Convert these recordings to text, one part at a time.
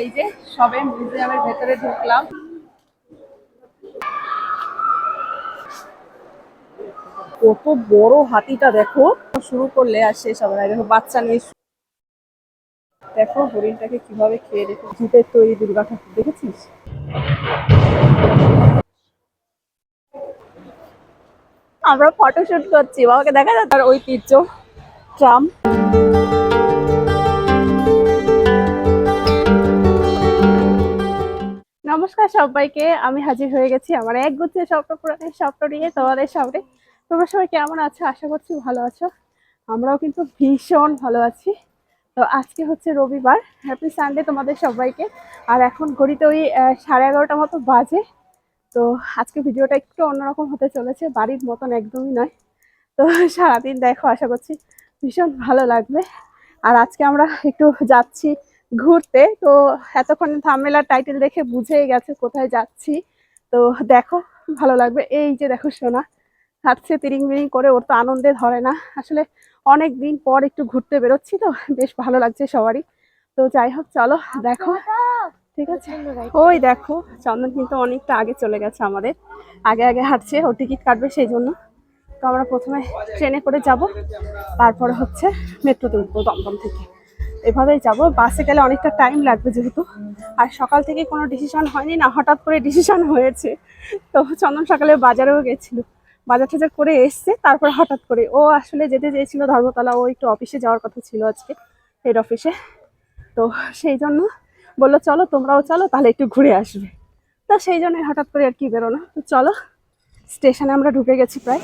এই যে সবে মিউজিয়ামের ভেতরে ঢুকলাম। কত বড় হাতিটা দেখো। শুরু করলে আর শেষ হবে না। দেখো, বাচ্চা নিয়ে দেখো হরিণটাকে কীভাবে খেয়ে রেখে জুটের তৈরি দুর্গা ঠাকুর, দেখেছিস? আমরা ফটোশুট করছি। বাবাকে দেখা যাচ্ছে আর ঐতিহ্য ট্রাম। নমস্কার সবাইকে, আমি হাজির হয়ে গেছি আমার এক গুচ্ছে স্বপ্ন পূরণের স্বপ্ন নিয়ে তোমাদের সামনে। তোমরা সবাই কেমন আছো? আশা করছি ভালো আছো। আমরাও কিন্তু ভীষণ ভালো আছি। তো আজকে হচ্ছে রবিবার হ্যাপি সানডে তোমাদের সবাইকে। আর এখন ঘড়িতে ওই সাড়ে এগারোটা মতো বাজে। তো আজকে ভিডিওটা একটু অন্যরকম হতে চলেছে, বাড়ির মতন একদমই নয়। তো সারাদিন দেখো, আশা করছি ভীষণ ভালো লাগবে। আর আজকে আমরা একটু যাচ্ছি ঘুরতে। তো এতক্ষণ থামেলার টাইটেল দেখে বুঝেই গেছে কোথায় যাচ্ছি। তো দেখো, ভালো লাগবে। এই যে দেখো সোনা, হাঁটছে তিরিং বিরিং করে, ওর তো আনন্দে ধরে না। আসলে অনেক দিন পর একটু ঘুরতে বেরোচ্ছি তো, বেশ ভালো লাগছে সবারই। তো যাই হোক, চলো, দেখো। ঠিক আছে? ওই দেখো, চন্দন কিন্তু অনেকটা আগে চলে গেছে আমাদের। আগে আগে হাঁটছে, ও টিকিট কাটবে সেই জন্য। তো আমরা প্রথমে ট্রেনে করে যাব। তারপরে হচ্ছে মেট্রোতে উঠবো দমদম থেকে। এভাবেই যাব। বাসে গেলে অনেকটা টাইম লাগবে যেহেতু। আর সকাল থেকে কোনো ডিসিশন হয়নি না, হঠাৎ করে ডিসিশন হয়েছে। তো চন্দন সকালে বাজারেও গেছিল। বাজার টাজার করে এসছে, তারপর হঠাৎ করে ও আসলে যেতে চেয়েছিল ধর্মতলা। ও একটু অফিসে যাওয়ার কথা ছিল আজকে হেড অফিসে তো সেই জন্য বলল, চলো, তোমরাও চলো, তাহলে একটু ঘুরে আসবে। তো সেই জন্য হঠাৎ করে আর কি বেরোনো তো চলো স্টেশনে আমরা ঢুকে গেছি প্রায়।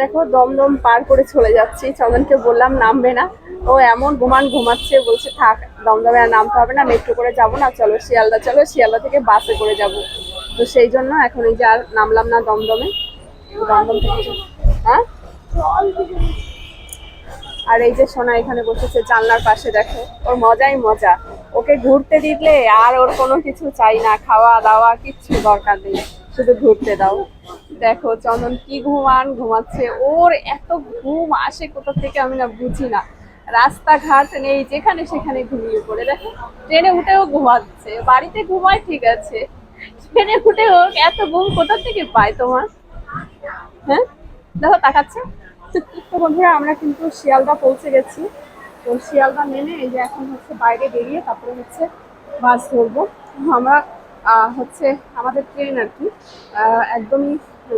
দেখো, দমদম পার করে চলে যাচ্ছি। চন্দনকে বললাম, নামবে না। ও এমন ঘুমান ঘুমাচ্ছে, বলছে, থাক, দমদমে আর নামতে হবে না মেট্রো করে যাব না, চলো শিয়ালদা চলো শিয়ালদা থেকে বাসে করে যাব। তো সেই জন্য এখন এই যে আর নামলাম না দমদমে। দমদম থেকে হ্যাঁ? আর এই যে সোনা এখানে বসেছে, জানলার পাশে দেখো। ওর মজাই মজা। ওকে ঘুরতে দিলে আর ওর কোনো কিছু চাই না খাওয়া দাওয়া কিচ্ছু দরকার নেই। শুধু ঘুরতে দাও। দেখো, চন্দন কি ঘুমান, ঘুমাচ্ছে। ওর এত ঘুম আসে কোথা থেকে আমি না বুঝি না। রাস্তাঘাট নেই, যেখানে সেখানে ঘুমিয়ে পড়ে। দেখো, ট্রেনে উঠেও ঘুমাচ্ছে। বাড়িতে ঘুমায়, ঠিক আছে। ট্রেনে উঠেও এত ঘুম কোথা থেকে পায় তোমার? হ্যাঁ? দেখো, তাকাচ্ছে। তো বন্ধুরা, আমরা কিন্তু শিয়ালদা পৌঁছে গেছি। তো শিয়ালদা নেমে এই যে এখন হচ্ছে বাইরে বেরিয়ে তারপরে হচ্ছে বাস ধরবো। আমরা হচ্ছে আমাদের ট্রেন আর কি। একদমই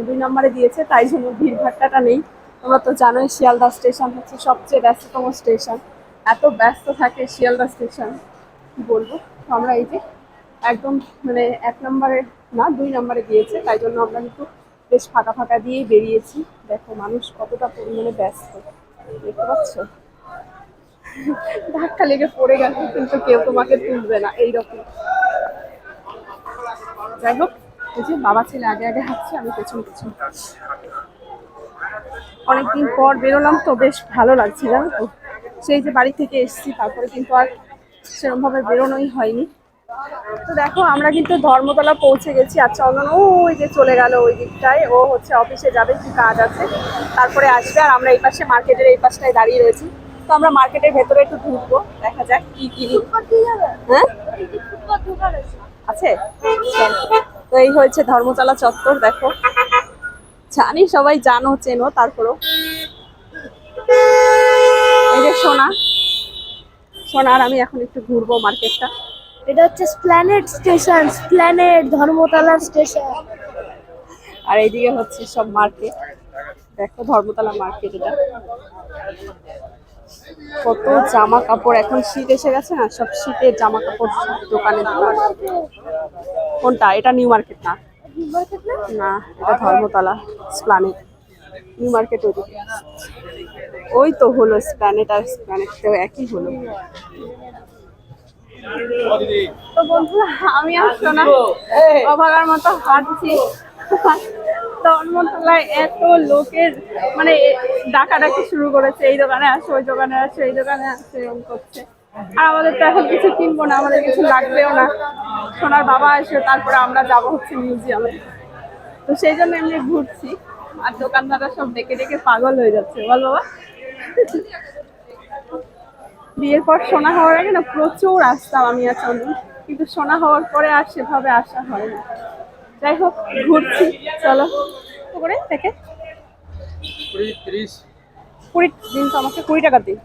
দুই নম্বরে দিয়েছে, তাই জন্য ভিড়ভাট্টাটা নেই। তোমরা তো জানোই শিয়ালদা স্টেশন হচ্ছে সবচেয়ে ব্যস্ততম স্টেশন এত ব্যস্ত থাকে শিয়ালদা স্টেশন কি বলব? তো আমরা এই যে একদম মানে এক নম্বরে না, দুই নম্বরে দিয়েছে, তাই জন্য আমরা কিন্তু বেশ ফাঁকা ফাঁকা দিয়েই বেরিয়েছি। দেখো মানুষ কতটা পরিমাণে ব্যস্ত, দেখতে পাচ্ছ? ধাক্কা লেগে পড়ে গেল কিন্তু কেউ তোমাকে তুলবে না, এইরকম। যাই হোক এই যে বাবা ছেলে আগে আগে হাঁটছে আমি পেছন পেছন অনেকদিন পর বেরোলাম তো বেশ ভালো লাগছে জানো তো। সেই যে বাড়ি থেকে এসেছি তারপরে কিন্তু আর সেরকমভাবে বেরোনোই হয়নি। তো দেখো আমরা কিন্তু ধর্মতলা পৌঁছে গেছি আর চন্দন ওই যে চলে গেল ওই দিকটায়। ও হচ্ছে অফিসে যাবে কি কাজ আছে। তারপরে আসবে আর আমরা এই পাশে মার্কেটের এই পাশটায় দাঁড়িয়ে রয়েছি। তো আমরা মার্কেটের ভেতরে একটু ঢুকবো দেখা যাক কি কি হ্যাঁ? আছে? তো এই হয়েছে ধর্মতলা চত্বর দেখো। জানি সবাই জানো চেনো তারপরেও। এই যে সোনা। সোনার আমি এখন একটু ঘুরবো মার্কেটটা। এটা হচ্ছে স্প্ল্যানেট স্টেশন স্প্ল্যানেট ধর্মতলার স্টেশন আর এইদিকে হচ্ছে সব মার্কেট। দেখো ধর্মতলা মার্কেট এটা। কত জামা কাপড় এখন শীত এসে গেছে না? সব শীতের জামা কাপড় সব দোকানে দোকান। কোনটা? এটা নিউ মার্কেট না? না এটা ধর্মতলা স্প্লানেট নিউ মার্কেট ওইদিকে ওই তো হলো স্প্ল্যানেট আর স্প্ল্যানেট তো একই হলো। তো বন্ধুরা আমি আসতো না অভাগার মতো হাঁটছি। ধর্মতলায় এত লোকের মানে ডাকাডাকি শুরু করেছে, এই দোকানে আসো, ওই দোকানে আসো, এই দোকানে আসো এরকম করছে। আর আমাদের তো এখন কিছু কিনবো না, আমাদের কিছু লাগবেও না। সোনার বাবা এসে তারপরে আমরা যাব হচ্ছে মিউজিয়ামে। তো সেই জন্য এমনি ঘুরছি, আর দোকানদাররা সব ডেকে ডেকে পাগল হয়ে যাচ্ছে। বল বাবা। বিয়ের পর সোনা হওয়ার আগে না প্রচুর আসতাম আমি আর চন্দন। কিন্তু সোনা হওয়ার পরে আর সেভাবে আসা হয় না। যাই হোক ঘুরছি চলো। তো করে? থেকে কুড়ি তিরিশ দিন তো আমাকে কুড়ি টাকা দিন।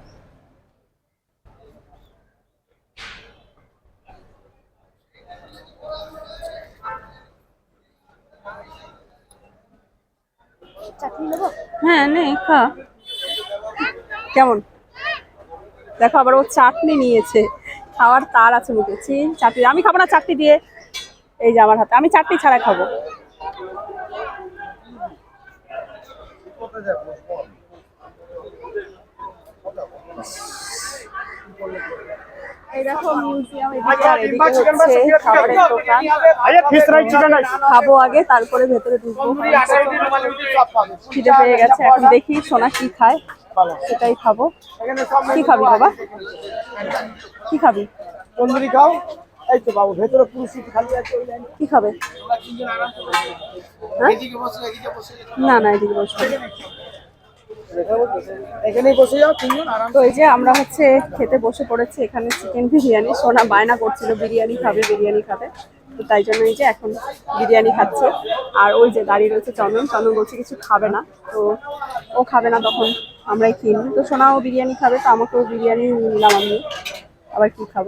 হ্যাঁ নে খা। কেমন? দেখো আবার ও চাটনি নিয়েছে। খাওয়ার তার আছে মুখে। চিন চাটনি আমি খাব না চাটনি দিয়ে। এই যে আমার হাতে। আমি চাটনি ছাড়া খাব। চিকেন রাইস খাব আগে তারপরে ভেতরে ঢুকবো। খিদে পেয়ে গেছে এখন দেখি সোনা কি খায়। সেটাই খাব। কি খাবি বাবা? কি খাবি? তন্দুরি খাও। এই তো বাবু ভেতরে পুরো সিট খালি আছে ওই লাইনে। কি খাবে? হ্যাঁ? না না এদিকে বসবো এখানেই বসে যাও তিনজন আরাম তো এই যে আমরা হচ্ছে খেতে বসে পড়েছি এখানে চিকেন বিরিয়ানি। সোনা বায়না করছিল বিরিয়ানি খাবে বিরিয়ানি খাবে। তো তাই জন্য এই যে এখন বিরিয়ানি খাচ্ছে। আর ওই যে দাঁড়িয়ে রয়েছে চন্দন চন্দন বলছে কিছু খাবে না। তো ও খাবে না তখন আমরাই কিনি তো সোনাও বিরিয়ানি খাবে তো আমাকেও বিরিয়ানি নিলাম আমি। আবার কি খাব?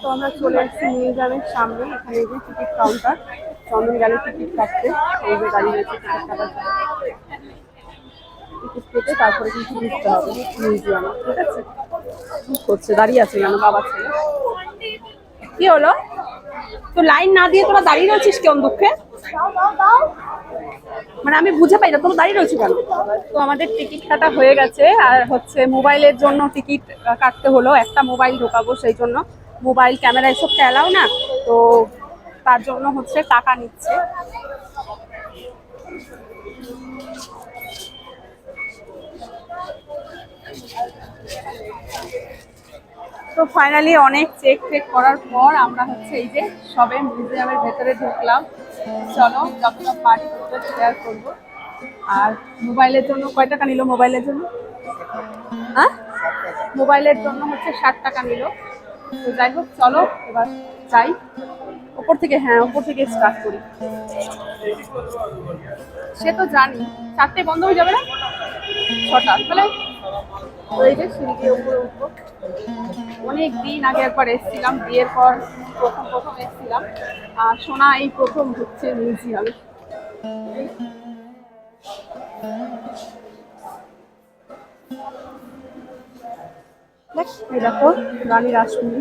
তো আমরা চলে এসেছি মিউজিয়ামের সামনে, এখানে যে টিকিট কাউন্টার চন্দন গেলে টিকিট কাটতে। এই যে গাড়ি রয়েছে টিকিট কেটে তারপরে কিন্তু হবে মিউজিয়ামে, ঠিক আছে? করছে? দাঁড়িয়ে আছে কেন? বাবা ছেলে। কি হলো? তো লাইন না দিয়ে তোরা দাঁড়িয়ে রয়েছিস কেমন দুঃখে? মানে আমি বুঝে পাই না, তোমরা দাঁড়িয়ে রয়েছো কেন? তো আমাদের টিকিট কাটা হয়ে গেছে, আর হচ্ছে মোবাইলের জন্য টিকিট কাটতে হলো, একটা মোবাইল ঢোকাবো সেই জন্য। মোবাইল, ক্যামেরা এসব এলাও না, তো তার জন্য হচ্ছে টাকা নিচ্ছে। তো ফাইনালি অনেক চেক টেক করার পর আমরা হচ্ছে এই যে সবে মিউজিয়ামের ভেতরে ঢুকলাম। চলো, যতটা পারি ততটা শেয়ার করব। আর মোবাইলের জন্য, কয় টাকা নিল মোবাইলের জন্য? হ্যাঁ? মোবাইলের জন্য হচ্ছে ষাট টাকা নিল। তো যাই হোক, চলো, এবার যাই। ওপর থেকে হ্যাঁ ওপর থেকে স্টার্ট করি। সে তো জানি, চারটে বন্ধ হয়ে যাবে না? ছটা, তাহলে অনেক দিন আগে একবার এসেছিলাম, বিয়ের পর প্রথম প্রথম এসেছিলাম। আর সোনা এই প্রথম ঢুকছে মিউজিয়ামে দেখো রানী রাসমণি।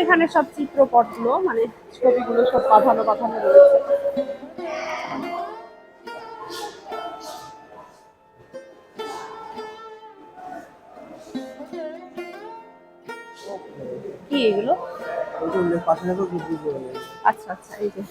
এখানে সব চিত্রপটগুলো মানে ছবিগুলো সব বাঁধানো বাঁধানো রয়েছে। কি এগুলো? আচ্ছা আচ্ছা এই যে।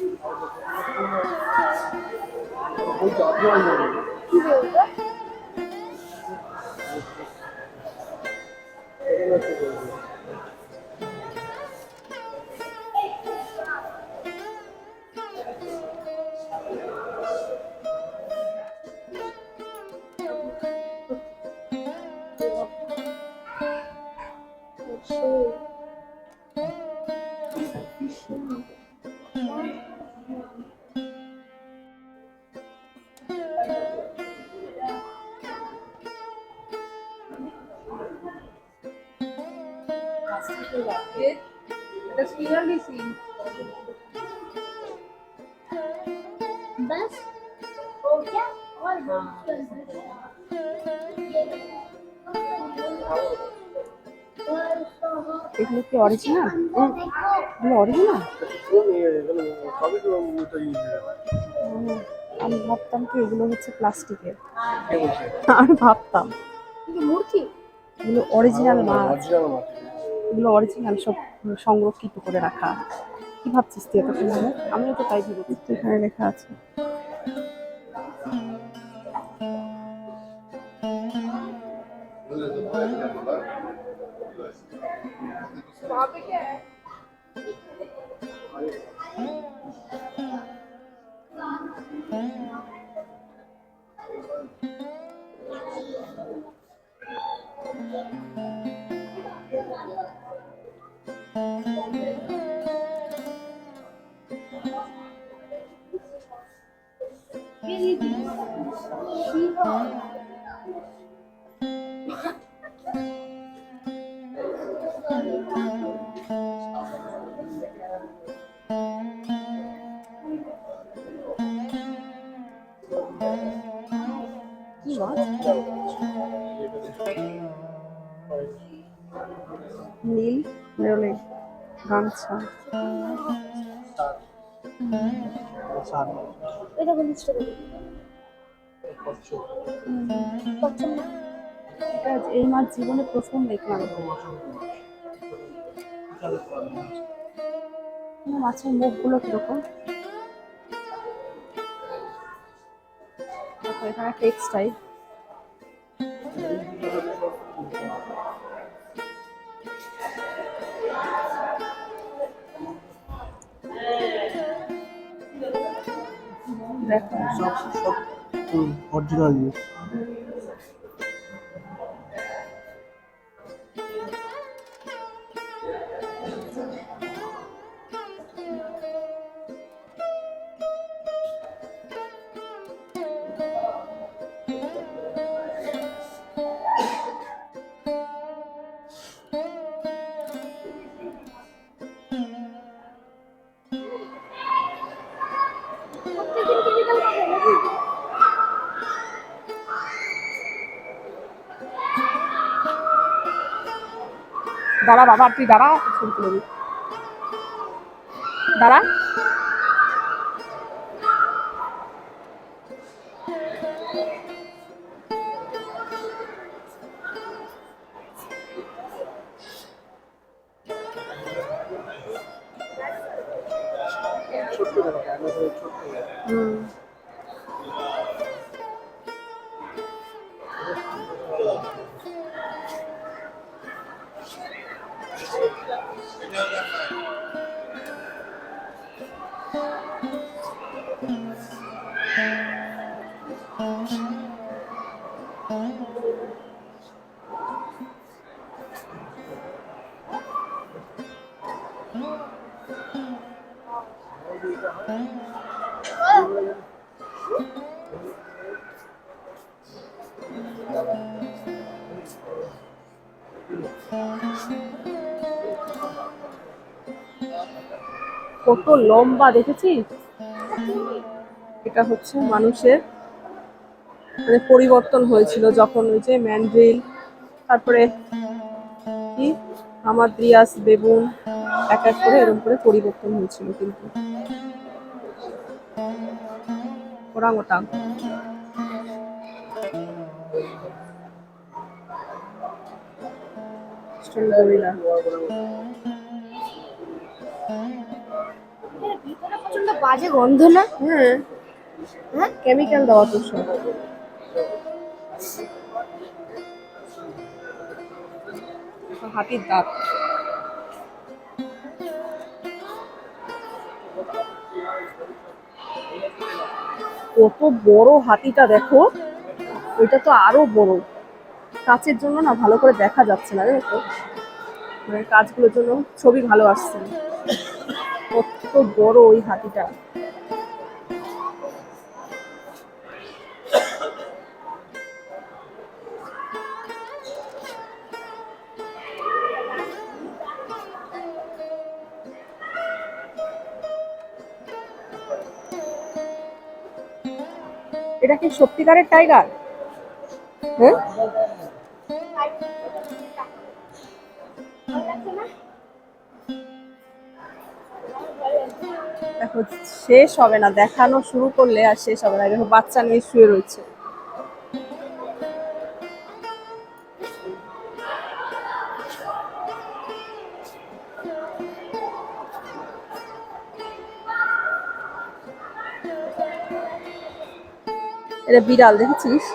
बस हो गया और এগুলো কি অরিজিনাল এগুলো অরিজিনাল সবই তো তৈরি আমি ভাবতাম কি এগুলো হচ্ছে প্লাস্টিকের কে বলছে আমি ভাবতাম মূর্তি এগুলো অরিজিনাল মাছ অরিজিনাল মাছ এগুলো অরিজিনাল সব সংরক্ষিত করে রাখা। কি ভাবছিস তুই এতক্ষণ ধরে? আমিও তো তাই ভেবেছি। এখানে লেখা আছে। সার এটা কোন এই মাছ জীবনে প্রথম দেখলাম। মাছের মুখগুলো কীরকম? এখানে টেক্সটাইল। দেখো সব সব অরিজিনাল দাঁড়া বাবা তুই দাঁড়া ছবি তুলে দিই। দাঁড়া। ছোট্ট ছোট্ট হুম। কত লম্বা দেখেছিস? এটা হচ্ছে মানুষের মানে পরিবর্তন হয়েছিল যখন ওই যে ম্যান্ড্রিল তারপরে কি? হামাদ্রিয়াস বেগুন, এক এক করে এরকম করে পরিবর্তন হয়েছিল কিন্তু। ওরাং ওটাং গরিলা এর ভিতরে প্রচণ্ড বাজে গন্ধ না? হ্যাঁ। হ্যাঁ? কেমিক্যাল দেওয়া তো সব। হাতির দাঁত। কত বড় হাতিটা দেখো। ওইটা তো আরও বড়। কাচের জন্য না ভালো করে দেখা যাচ্ছে না তো? মানে কাজগুলোর জন্য ছবি ভালো আসছে কত বড় ওই হাতিটা। এটা কি সত্যিকারের টাইগার? হ্যাঁ? দেখো শেষ হবে না, দেখানো শুরু করলে আর শেষ হবে না বাচ্চা নিয়ে শুয়ে রয়েছে। এটা বিড়াল, দেখেছিস?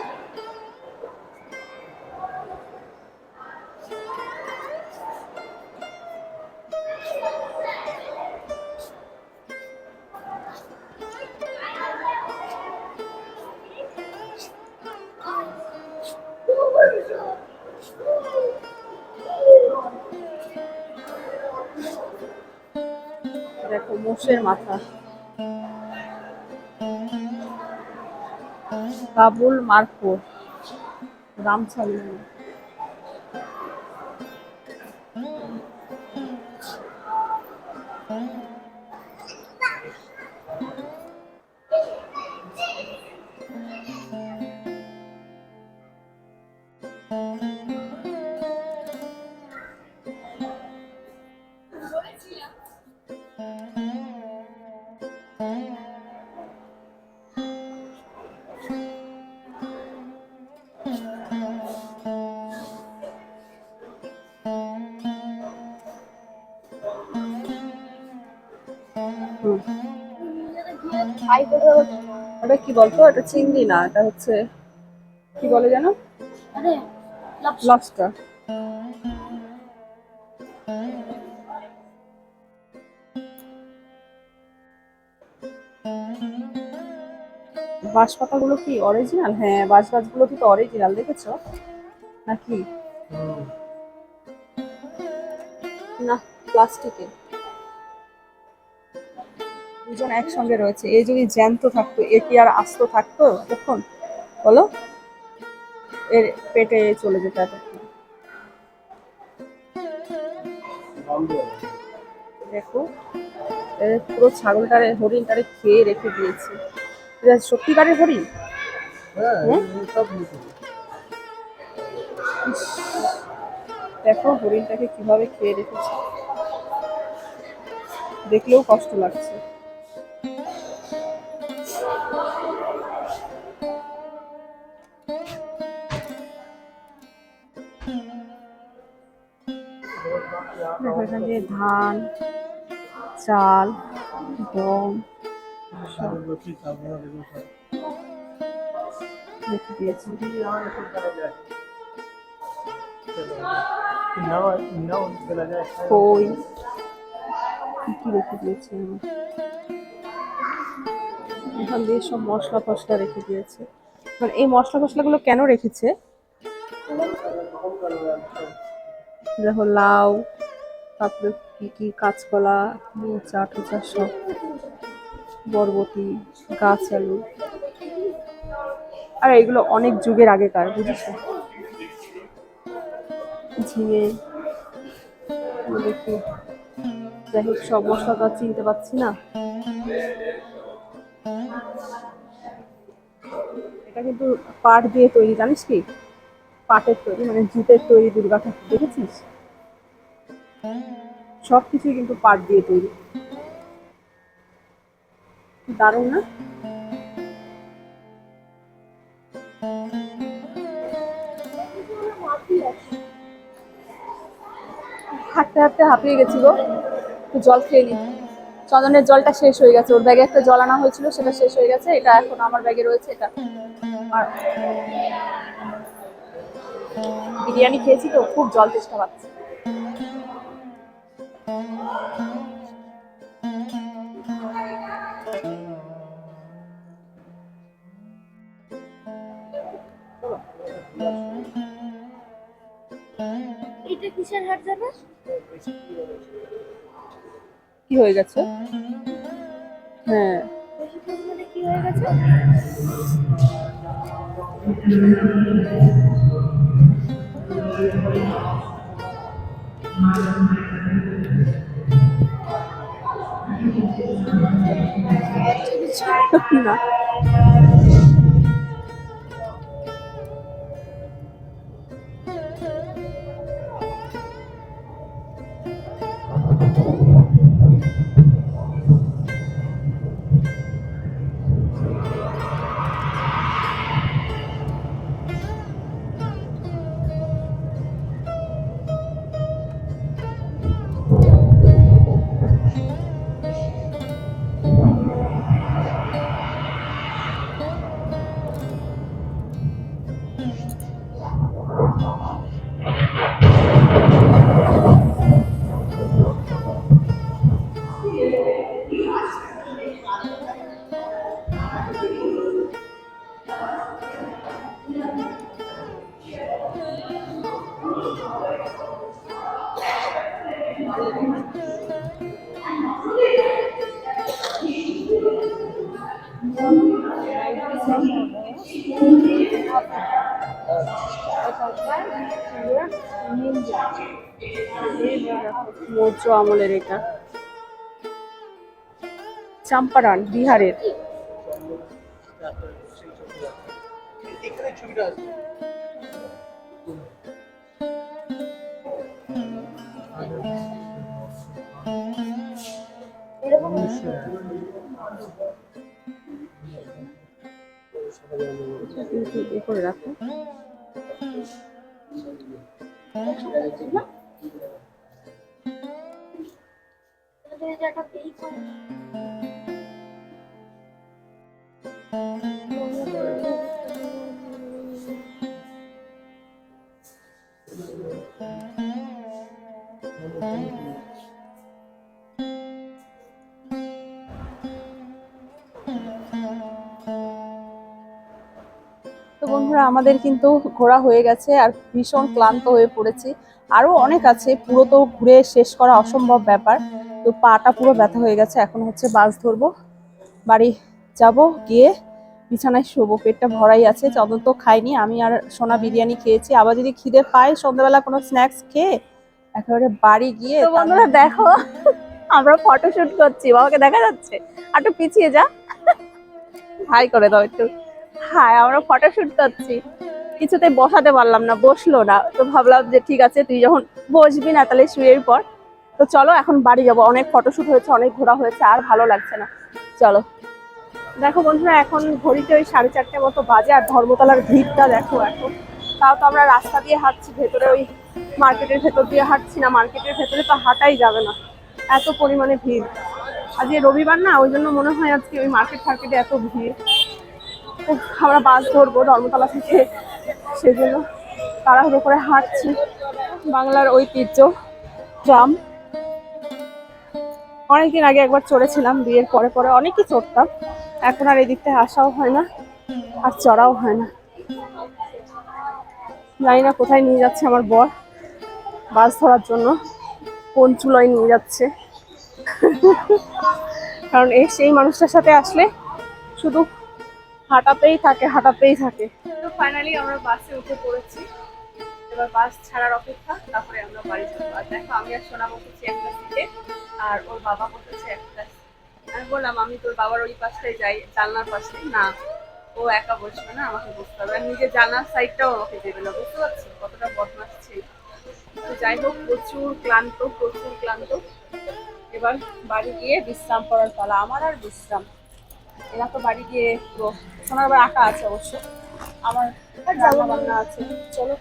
দেখো মোষের মাথা। কাবুল মার্কো রামছাল ওটা কি বলতো? এটা চিংড়ি না এটা হচ্ছে কি বলে জানো লবস্টার বাঁশ পাতাগুলো কি অরিজিনাল হ্যাঁ বাঁশ গাছগুলো কি তো অরিজিনাল দেখেছ? নাকি? না প্লাস্টিকের দুজন একসঙ্গে রয়েছে। এই যদি জ্যান্ত থাকতো এ কি আর আস্ত থাকতো? তখন বলো। এর পেটে চলে যেত এতক্ষণ। দেখো পুরো ছাগলটারে হরিণটারে খেয়ে রেখে দিয়েছে। এটা সত্যিকারের হরিণ? হ্যাঁ? দেখো হরিণটাকে কীভাবে খেয়ে রেখেছে। দেখলেও কষ্ট লাগছে। এখান দিয়ে ধান, চাল, গম রেখে দিয়েছে। খই কি কি রেখে দিয়েছে এখান দিয়ে সব মশলা ফসলা রেখে দিয়েছে। মানে এই মশলা ফসলাগুলো কেন রেখেছে? দেখো, লাউ তারপরে কি কি কাঁচকলা মোচা টোচা সব, বরবটি, গাছ আলু। আর, এগুলো অনেক যুগের আগেকার, বুঝেছ? ঝিঙে দেখি যাই হোক, সব মশলা তো আর চিনতে পারছি না। এটা কিন্তু পাট দিয়ে তৈরি, জানিস কি? পাটের তৈরি মানে জুটের তৈরি দুর্গা ঠাকুর দেখেছিস? সব কিছুই কিন্তু পাট দিয়ে তৈরি। দারুণ না? হাঁটতে হাঁটতে হাঁপিয়ে গেছি গো। একটু জল খেয়ে নি। চন্দনের জলটা শেষ হয়ে গেছে। ওর ব্যাগে একটা জল আনা হয়েছিল, সেটা শেষ হয়ে গেছে। এটা এখন আমার ব্যাগে রয়েছে, এটা। আর বিরিয়ানি খেয়েছি তো, খুব জল তেষ্টা পাচ্ছে। এটা কিসের হাট জানো কি হয়ে গেছে? হ্যাঁ। কি হয়ে গেছে? না মৌর্য চাম্পারান বিহারের করে রাখো বন্ধুরা আমাদের কিন্তু ঘোরা হয়ে গেছে আর ভীষণ ক্লান্ত হয়ে পড়েছি। আরও অনেক আছে পুরো তো ঘুরে শেষ করা অসম্ভব ব্যাপার। তো পাটা পুরো ব্যথা হয়ে গেছে এখন হচ্ছে বাস ধরবো। বাড়ি যাব গিয়ে বিছানায় শোবো। পেটটা ভরাই আছে চন্দন তো খাইনি আমি আর সোনা বিরিয়ানি খেয়েছি। আবার যদি খিদে পাই সন্ধ্যাবেলা কোনো স্ন্যাক্স খেয়ে একেবারে বাড়ি গিয়ে তো বন্ধুরা দেখো আমরা ফটোশুট করছি বাবাকে দেখা যাচ্ছে। আর একটু পিছিয়ে যা। হাই করে দাও একটু। হ্যাঁ আমরা ফটোশুট করছি কিছুতে বসাতে পারলাম না, বসল না। তো ভাবলাম যে ঠিক আছে, তুই যখন বসবি না, তাহলে শুয়ে পর। তো চলো, এখন বাড়ি যাব। অনেক ফটোশুট হয়েছে, অনেক ঘোরা হয়েছে, আর ভালো লাগছে না। চলো। দেখো বন্ধুরা, এখন ঘড়িতে ওই সাড়ে চারটে মতো বাজে, আর ধর্মতলার ভিড়টা দেখো এখন। তাও তো আমরা রাস্তা দিয়ে হাঁটছি, ভেতরে ওই মার্কেটের ভেতর দিয়ে হাঁটছি না। মার্কেটের ভেতরে তো হাঁটাই যাবে না। এত পরিমাণে ভিড়। আজকে রবিবার না, ওই জন্য মনে হয় আজকে ওই মার্কেট ফার্কেটে এত ভিড়। আমরা বাস ধরবো ধর্মতলা থেকে। সেজন্য তাড়াহুড়ো করে হাঁটছি। বাংলার ঐতিহ্য ট্রাম অনেকদিন আগে একবার চড়েছিলাম, বিয়ের পরে পরে অনেকই চড়তাম। এখন আর এই দিকটায় আসাও হয় না, আর চড়াও হয় না। জানি না কোথায় নিয়ে যাচ্ছে আমার বর। বাস ধরার জন্য কোন চুলোয় নিয়ে যাচ্ছে। কারণ এই সেই মানুষটার সাথে আসলে শুধু হাঁটাতেই থাকে হাঁটাতেই থাকে। তো ফাইনালি আমরা বাসে উঠে পড়েছি। এবার বাস ছাড়ার অপেক্ষা, তারপরে আমরা বাড়ি যাব আর দেখো, আমি আর সোনা বসেছি একটা সিটে আর ওর বাবা বসেছে একটা আমি বললাম, আমি তোর বাবার ওই পাশটায় যাই, জানলার পাশে। না, ও একা বসবে না, আমাকে বসতে হবে। আর নিজের জানলার সাইডটাও আমাকে দেবে না বুঝতে পারছি? কতটা বদমাস ছিল। তো যাই হোক, প্রচুর ক্লান্ত প্রচুর ক্লান্ত। এবার বাড়ি গিয়ে বিশ্রাম করার পালা। আমার আর বিশ্রাম। এরা তো বাড়ি গিয়ে সোনার বার আঁকা আছে অবশ্য। আমার রান্না আছে। চলো।